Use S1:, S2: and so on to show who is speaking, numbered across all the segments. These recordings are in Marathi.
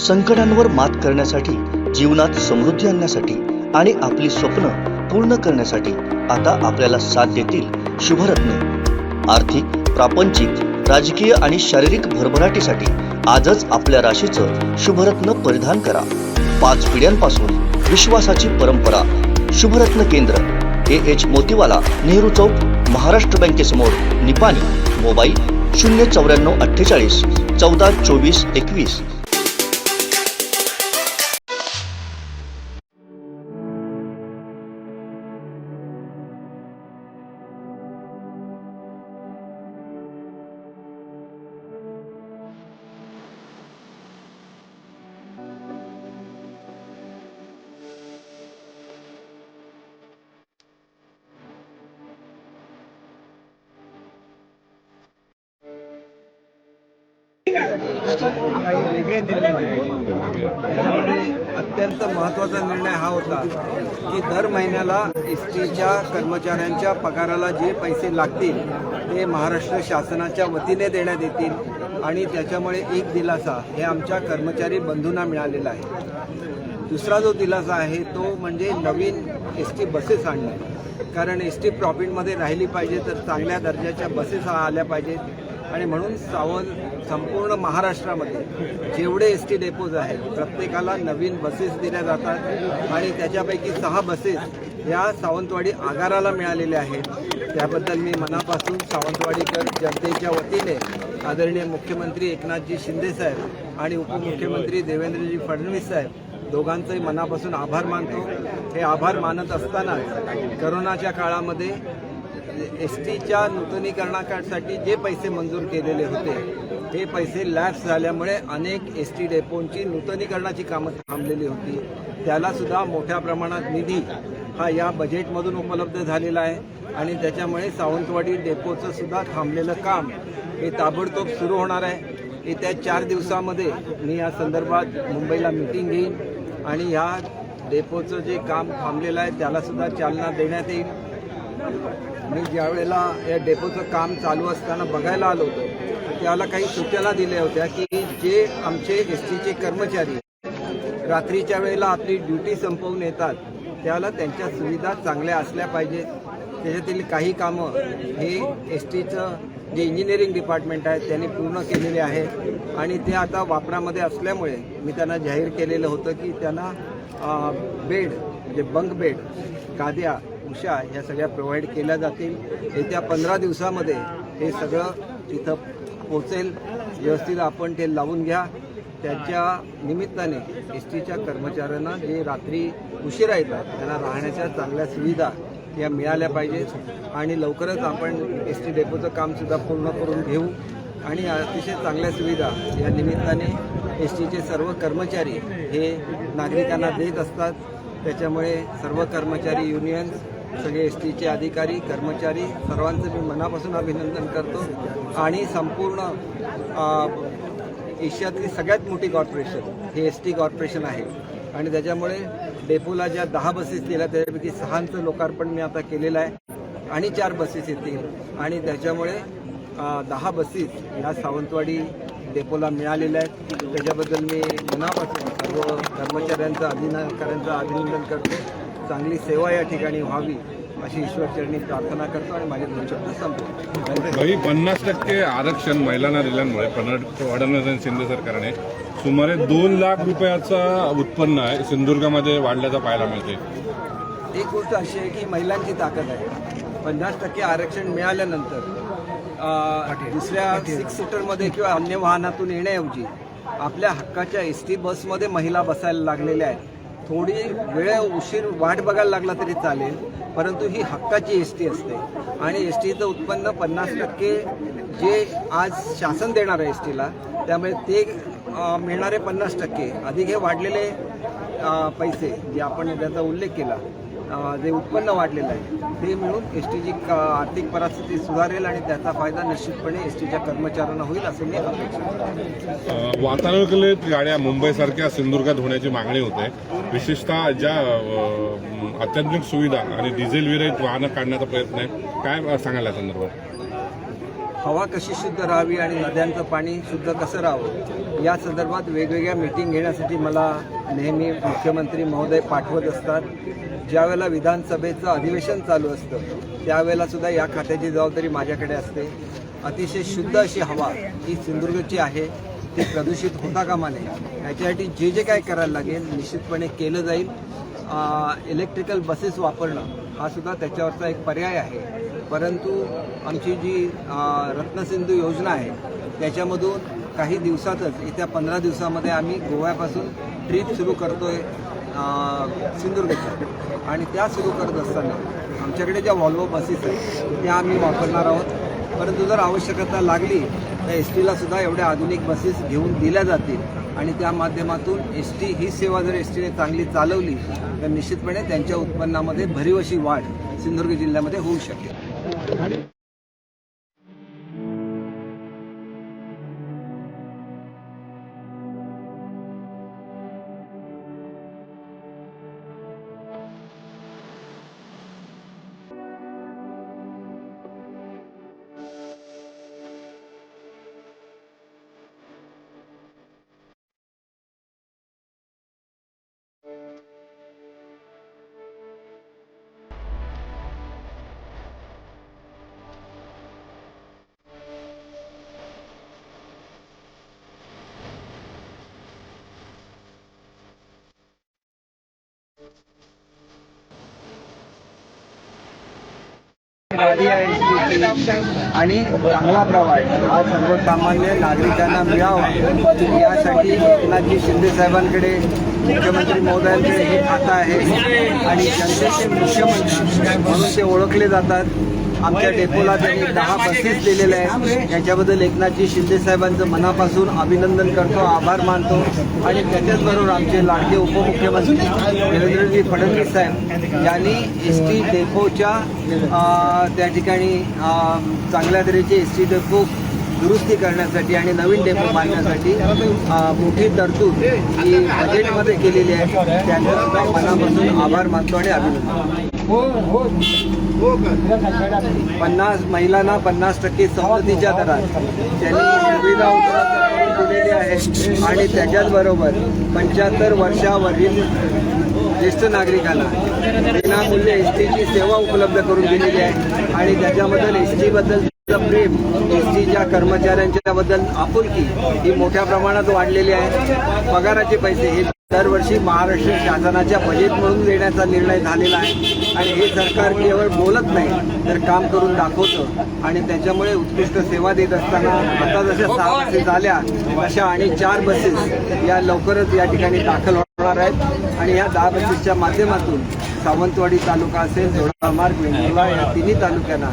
S1: संकटांवर मात करण्यासाठी जीवनात समृद्धी आणण्यासाठी आणि आपली स्वप्न पूर्ण करण्यासाठी आता आपल्याला साथ देतील शुभरत्न. आर्थिक प्रापंचिक राजकीय आणि शारीरिक भरभराटीसाठी आजच आपल्या राशीचं शुभरत्न परिधान करा. पाच पिढ्यांपासून विश्वासाची परंपरा शुभरत्न केंद्र ए एच मोतीवाला नेहरू चौक महाराष्ट्र बँकेसमोर निपाणी मोबाईल शून्य चौऱ्याण्णव अठ्ठेचाळीस चौदा चोवीस एकवीस.
S2: काही वेगळे निर्णय अत्यंत महत्त्वाचा निर्णय हा होता की दर महिन्याला एस टीच्या कर्मचाऱ्यांच्या पगाराला जे पैसे लागतील ते महाराष्ट्र शासनाच्या वतीने देण्यात येतील आणि त्याच्यामुळे एक दिलासा हे आमच्या कर्मचारी बंधूंना मिळालेला आहे. दुसरा जो दिलासा आहे तो म्हणजे नवीन एस टी बसेस आणणे. कारण एस टी प्रॉफिटमध्ये राहिली पाहिजे तर चांगल्या दर्जाच्या बसेस आल्या पाहिजेत. आणि म्हणून सावंत संपूर्ण महाराष्ट्रामध्ये जेवढे एस टी डेपोज आहेत प्रत्येकाला नवीन बसेस दिल्या जातात. आणि त्याच्यापैकी सहा बसेस या सावंतवाडी आगाराला मिळालेल्या आहेत. त्याबद्दल मी मनापासून सावंतवाडीकर जनतेच्या वतीने आदरणीय मुख्यमंत्री एकनाथजी शिंदेसाहेब आणि उपमुख्यमंत्री देवेंद्रजी फडणवीस साहेब दोघांचंही मनापासून आभार मानतो. हे आभार मानत असतानाच करोनाच्या काळामध्ये एस टीच्या नूतनीकरणासाठी जे पैसे मंजूर केलेले होते ते पैसे लॅप्स झाल्यामुळे अनेक एस टी डेपोंची नूतनीकरणाची कामं थांबलेली होती. त्यालासुद्धा मोठ्या प्रमाणात निधी हा या बजेटमधून उपलब्ध झालेला आहे आणि त्याच्यामुळे सावंतवाडी डेपोचं सुद्धा थांबलेलं काम हे ताबडतोब सुरू होणार आहे. येत्या चार दिवसामध्ये मी या संदर्भात मुंबईला मिटिंग घेईन आणि ह्या डेपोचं जे काम थांबलेलं आहे त्यालासुद्धा चालना देण्यात येईल. मी ज्या वेळेला या डेपोचं काम चालू असताना बघायला आलो होतो त्याला काही सूचना दिल्या होत्या की जे आमचे एस टीचे कर्मचारी रात्रीच्या वेळेला आपली ड्युटी संपवून येतात त्याला त्यांच्या सुविधा चांगल्या असल्या पाहिजेत त्याच्यातील काही कामं हे एस टीचं जे इंजिनिअरिंग डिपार्टमेंट आहे त्यांनी पूर्ण केलेले आहे. आणि ते आता वापरामध्ये असल्यामुळे मी त्यांना जाहीर केलेलं होतं की त्यांना बेड म्हणजे बंक बेड गाद्या उषा ह्या सगळ्या प्रोव्हाइड केल्या जातील येत्या पंधरा दिवसामध्ये हे सगळं तिथं पोचेल व्यवस्थित आपण ते लावून घ्या. त्याच्या निमित्ताने एस टीच्या कर्मचाऱ्यांना जे रात्री उशिरा येतात त्यांना राहण्याच्या चांगल्या सुविधा या मिळाल्या पाहिजेत. आणि लवकरच आपण एस टी डेपोचं कामसुद्धा पूर्ण करून घेऊ. आणि अतिशय चांगल्या सुविधा या निमित्ताने एस टीचे सर्व कर्मचारी हे नागरिकांना देत असतात. त्याच्यामुळे सर्व कर्मचारी युनियन्स सगळे एस टीचे अधिकारी कर्मचारी सर्वांचं मी मनापासून अभिनंदन करतो. आणि संपूर्ण एशियातली सगळ्यात मोठी कॉर्पोरेशन हे एस टी कॉर्पोरेशन आहे. आणि त्याच्यामुळे डेपोला ज्या दहा बसेस दिल्या त्यापैकी सहांचं लोकार्पण मी आता केलेलं आहे. आणि चार बसेस येतील. आणि त्याच्यामुळे दहा बसेस ह्या सावंतवाडी डेपोला मिळालेल्या आहेत. त्याच्याबद्दल मी मनापासून सर्व कर्मचाऱ्यांचं अधिकाऱ्यांचं अभिनंदन करतो. चांगली सेवा या ठिकाणी व्हावी अशी ईश्वरचरणी प्रार्थना करतो आणि माझे दोन शब्द संपतो
S3: पन्नास टक्के आरक्षण महिलांना दिल्यामुळे फडणवीस आणि शिंदे सरकारने सुमारे दोन लाख रुपयाचा उत्पन्न आहे सिंधुदुर्गामध्ये वाढल्याचं पाहायला मिळते
S2: एक गोष्ट अशी आहे की महिलांची ताकद आहे. पन्नास टक्के आरक्षण मिळाल्यानंतर दुसऱ्या सिक्स सीटरमध्ये किंवा अन्य वाहनातून येण्याऐवजी आपल्या हक्काच्या एस टी बसमध्ये महिला बसायला लागलेल्या आहेत. थोडी वेळ उशीर वाट बघायला लागला तरी चालेल परंतु ही हक्काची एस टी असते. आणि एस टीचं उत्पन्न पन्नास टक्के जे आज शासन देणार आहे एस टीला त्यामुळे ते मिळणारे पन्नास टक्के. अधिक हे वाढलेले पैसे जे आपण त्याचा उल्लेख केला जे उत्पन्न वाढलेलं आहे ते मिळून एस टीची आर्थिक परिस्थिती सुधारेल आणि त्याचा फायदा निश्चितपणे एस टीच्या कर्मचाऱ्यांना होईल असं मी अपेक्षा
S3: वातानुकूलित गाड्या मुंबईसारख्या सिंधुदुर्गात होण्याची मागणी होते. विशेषतः ज्या अत्याधुनिक सुविधा आणि डिझेल विरहित वाहनं काढण्याचा प्रयत्न आहे काय सांगायला संदर्भात?
S2: हवा कशी शुद्ध राहावी आणि नद्यांचं पाणी शुद्ध कसं राहावं? या संदर्भात वेगवेगळ्या मीटिंग घेण्यासाठी मला नेहमी मुख्यमंत्री महोदय पाठवत असतात. ज्यावेळेला विधानसभेचं अधिवेशन चालू असतं त्यावेळेलासुद्धा या खात्याची जबाबदारी माझ्याकडे असते. अतिशय शुद्ध अशी हवा ही सिंधुदुर्गची आहे. ती प्रदूषित होता कामा नये. याच्यासाठी जे जे काय करायला लागेल निश्चितपणे केलं जाईल. इलेक्ट्रिकल बसेस वापरणं हा सुद्धा त्याच्यावरचा एक पर्याय आहे. परंतु आमची जी रत्नसिंधू योजना आहे त्याच्यामधून काही दिवसातच येत्या पंधरा दिवसामध्ये आम्ही गोव्यापासून ट्रिप सुरू करतोय आहे सिंधुदुर्गच्या आणि त्या सुरू करत असताना आमच्याकडे ज्या व्हॉल्वो बसेस आहेत त्या आम्ही वापरणार आहोत. परंतु जर आवश्यकता लागली तर एस टीला सुद्धा एवढ्या आधुनिक बसेस घेऊन दिल्या जातील. आणि त्या माध्यमातून एस टी ही सेवा जर एस टीने चांगली चालवली तर निश्चितपणे त्यांच्या उत्पन्नामध्ये भरीव अशी वाढ सिंधुदुर्ग जिल्ह्यामध्ये होऊ शकेल. आणि चांगला प्रवास. हा सर्वसामान्य नागरिकांना मिळावा. यासाठी एकनाथजी शिंदे साहेबांकडे मुख्यमंत्री महोदयांकडे हे खातं आहे. आणि जनतेचे मुख्यमंत्री म्हणून ते ओळखले जातात. आमच्या डेपोला त्यांनी दहा बसेस दिलेल्या आहेत याच्याबद्दल एकनाथजी शिंदे साहेबांचं मनापासून अभिनंदन करतो आभार मानतो. आणि त्याच्याचबरोबर आमचे लाडके उपमुख्यमंत्री देवेंद्रजी फडणवीस साहेब यांनी एस टी डेपोच्या त्या ठिकाणी चांगल्या तऱ्हेचे एस टी डेपो दुरुस्ती करण्यासाठी आणि नवीन डेपो बांधण्यासाठी मोठी तरतूद ही बजेटमध्ये केलेली आहे. त्यांचा सुद्धा मनापासून आभार मानतो आणि अभिनंदन. पन्नास महिलांना पन्नास टक्के सवलतीच्या दरात. त्यांनी सुविधा उपलब्ध करून दिलेली आहे. आणि त्याच्याच बरोबर पंच्याहत्तर वर्षावरील ज्येष्ठ नागरिकांना विनामूल्य एस टीची सेवा उपलब्ध करून दिलेली आहे. आणि त्याच्याबद्दल एस टीबद्दल प्रेम एस टीच्या कर्मचाऱ्यांच्या बद्दल आपुलकी ही मोठ्या प्रमाणात वाढलेली आहे. पगाराचे पैसे हे दरवर्षी महाराष्ट्र शासनाच्या बजेट म्हणून देण्याचा निर्णय झालेला आहे. आणि हे सरकार केवळ बोलत नाही तर काम करून दाखवतं. आणि त्याच्यामुळे उत्कृष्ट सेवा देत असताना आता जशा सहा बसेस झाल्या तशा आणि चार बसेस या लवकरच या ठिकाणी दाखल होणार आहेत. आणि या दहा बसेसच्या माध्यमातून सावंतवाडी तालुका असेल जोडामार्ग वेंगुर्ला या तिन्ही तालुक्यांना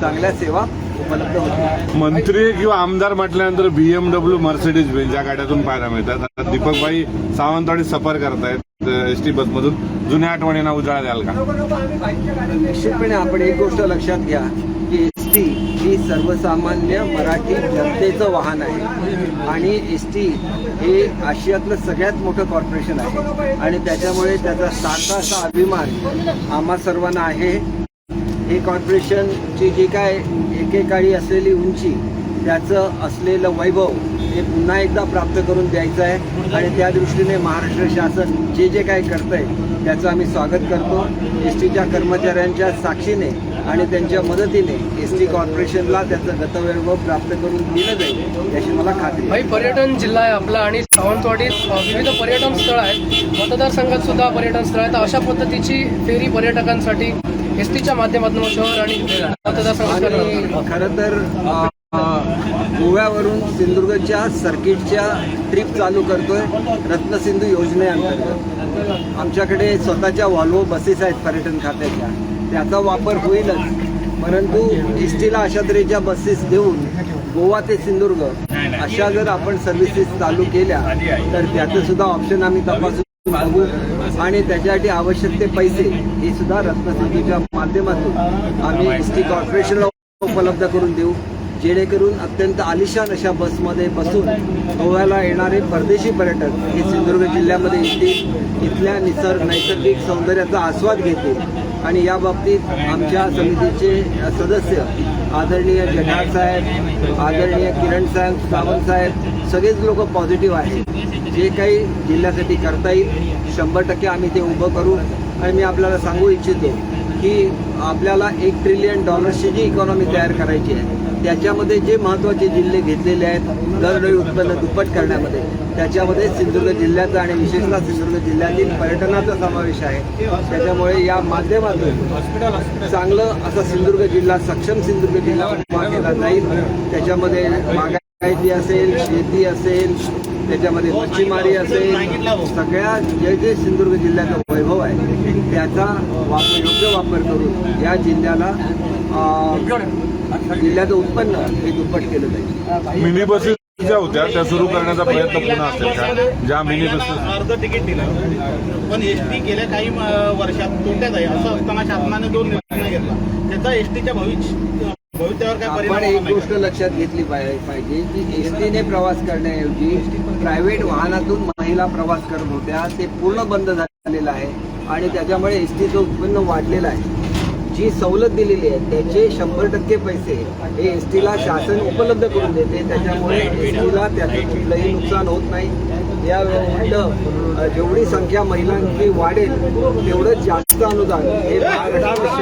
S2: चांगल्या सेवा
S3: मंत्री किंवा आमदार म्हटल्यानंतर बीएमडब्ल्यू मर्सिडीज बेंज या गाड्यातून पाहायला मिळतात. दीपकबाई दीपकभाई सावंतवाडी सफर करतायत एस टी बसमधून जुन्या आठवणींना उजाळा द्याल का?
S2: निश्चितपणे आपण एक गोष्ट लक्षात घ्या की एस टी ही सर्वसामान्य मराठी जनतेचं वाहन आहे. आणि एस टी हे आशियातलं सगळ्यात मोठं कॉर्पोरेशन आहे. आणि त्याच्यामुळे त्याचा सारखा असा अभिमान आम्हा सर्वांना आहे. हे कॉर्पोरेशनची जी काय एकेकाळी असलेली उंची त्याचं असलेलं वैभव हे पुन्हा एकदा प्राप्त करून द्यायचं आहे. आणि त्या दृष्टीने महाराष्ट्र शासन जे जे काय करतंय त्याचं आम्ही स्वागत करतो. एस टीच्या कर्मचाऱ्यांच्या साक्षीने आणि त्यांच्या मदतीने एस टी कॉर्पोरेशनला त्याचं गतवैभव प्राप्त करून दिलं जाईल याची मला खात्री
S4: भाई पर्यटन जिल्हा आहे आपला आणि सावंतवाडीत विविध पर्यटन स्थळ आहेत. मतदारसंघात सुद्धा पर्यटन स्थळ आहेत. तर अशा पद्धतीची फेरी पर्यटकांसाठी एस टीच्या माध्यमातून शहर आणि
S2: खरं तर गोव्यावरून सिंधुदुर्गच्या सर्किटच्या ट्रिप चालू करतोय रत्नसिंधू योजनेअंतर्गत. आमच्याकडे स्वतःच्या वॉल्वो बसेस आहेत पर्यटन खात्याच्या. त्याचा वापर होईलच. परंतु एस टीला अशा तऱ्हेच्या बसेस देऊन गोवा ते सिंधुदुर्ग अशा जर आपण सर्व्हिसेस चालू केल्या तर त्याचं सुद्धा ऑप्शन आम्ही तपासून बघू. आणि त्याच्यासाठी आवश्यक ते पैसे हे सुद्धा रत्नसिंधूच्या माध्यमातून आम्ही एस टी कॉर्पोरेशनला उपलब्ध करून देऊ. जेणेकरून अत्यंत आलिशान अशा बसमध्ये बसून गोव्याला येणारे परदेशी पर्यटक हे सिंधुदुर्ग जिल्ह्यामध्ये येतील. इथल्या निसर्ग नैसर्गिक सौंदर्याचा आस्वाद घेतील. आणि या बाबतीत आमच्या समितीचे सदस्य आदरणीय जठार साहेब आदरणीय किरण साहेब सावंत साहेब सगळेच लोक पॉझिटिव्ह आहेत. जे काही जिल्ह्यासाठी करता येईल शंभर टक्के आम्ही ते उभं करू. आणि मी आपल्याला सांगू इच्छितो की आपल्याला एक ट्रिलियन डॉलर्सची जी इकॉनॉमी तयार करायची आहे त्याच्यामध्ये जे महत्त्वाचे जिल्हे घेतलेले आहेत दरडोई उत्पन्न दुप्पट करण्यामध्ये त्याच्यामध्ये सिंधुदुर्ग जिल्ह्याचा आणि विशेषतः सिंधुदुर्ग जिल्ह्यातील पर्यटनाचा समावेश आहे. त्याच्यामुळे या माध्यमातून चांगलं असा सिंधुदुर्ग जिल्हा सक्षम सिंधुदुर्ग जिल्हा केला जाईल. त्याच्यामध्ये मागायती असेल शेती असेल त्याच्यामध्ये मच्छीमारी असेल सगळ्या जे जे सिंधुदुर्ग जिल्ह्याचा वैभव आहे त्याचा वापर योग्य वापर करून या जिल्ह्याला अं, जिल्ह्याचं उत्पन्न हे दुप्पट केलं जाईल.
S3: मिनी बसेस ज्या होत्या त्या सुरू करण्याचा प्रयत्न पुन्हा असेल का? ज्या मिनी बसेस
S5: अर्ध तिकीट दिलं. पण एस टी गेल्या काही वर्षात तोट्यात आहे. असं असताना शासनाने दोन निर्णय घेतला. त्याचा एस टीच्या भविष्य
S2: आपण एक गोष्ट लक्षात घेतली पाहि- पाहिजे की एस टीने प्रवास करण्याऐवजी प्रायव्हेट वाहनातून महिला प्रवास करत होत्या. ते पूर्ण बंद झालेलं आहे आणि त्याच्यामुळे एस टीचं उत्पन्न वाढलेलं आहे. जी सवलत दिलेली आहे त्याचे शंभर टक्के पैसे हे एस टीला शासन उपलब्ध करून देते. त्याच्यामुळे एस टीला त्याचं कुठलंही नुकसान होत नाही. या जेवढी संख्या महिलांची वाढेल तेवढं जास्त अनुदान हे